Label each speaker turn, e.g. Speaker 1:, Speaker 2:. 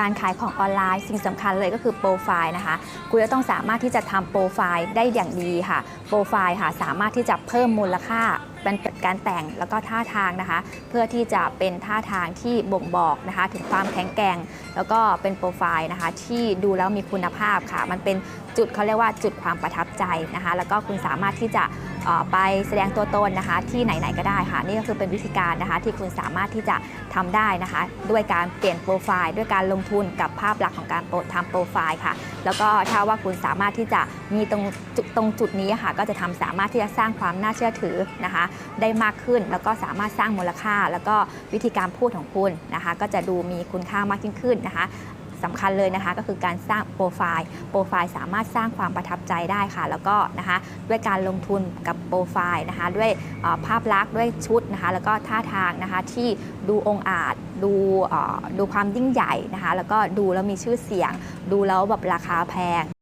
Speaker 1: การขายของออนไลน์สิ่งสำคัญเลยก็คือโปรไฟล์นะคะ คุณจะต้องสามารถที่จะทำโปรไฟล์ได้อย่างดีค่ะ โปรไฟล์ค่ะสามารถที่จะเพิ่มมูลค่าเป็นการแต่งแล้วก็ท่าทางนะคะ เพื่อที่จะเป็นท่าทางที่บ่งบอกนะคะ ถึงความแข็งแกร่งแล้วก็เป็นโปรไฟล์นะคะ ที่ดูแล้วมีคุณภาพค่ะ มันเป็นจุดเขาเรียกว่าจุดความประทับใจนะคะ แล้วก็คุณสามารถที่จะ ไปแสดงตัวตนนะคะ ที่ไหนๆก็ได้ค่ะ นี่ก็คือเป็นวิธีการนะคะ ที่คุณสามารถที่จะทำได้นะคะ ด้วยการเปลี่ยนโปรไฟล์ด้วยการลงทุนกับภาพลักษณ์ของการทำโปรไฟล์ค่ะ แล้วก็ถ้าว่าคุณสามารถที่จะมีตรงตรงจุดนี้ค่ะ ก็จะทำสามารถที่จะสร้างความน่าเชื่อถือนะคะ ได้มากขึ้นแล้วก็สามารถสร้างมูลค่า แล้วก็วิธีการพูดของคุณนะคะ ก็จะดูมีคุณค่ามากยิ่งขึ้นนะคะ สำคัญเลยนะคะก็คือการสร้างโปรไฟล์ โปรไฟล์สามารถสร้างความประทับใจได้ค่ะ แล้วก็นะคะด้วยการลงทุนกับโปรไฟล์นะคะด้วยภาพลักษณ์ด้วยชุดนะคะแล้วก็ท่าทางนะคะที่ดูองอาจดูดูความยิ่งใหญ่นะคะแล้วก็ดูแล้วมีชื่อเสียง ดูแล้วแบบราคาแพง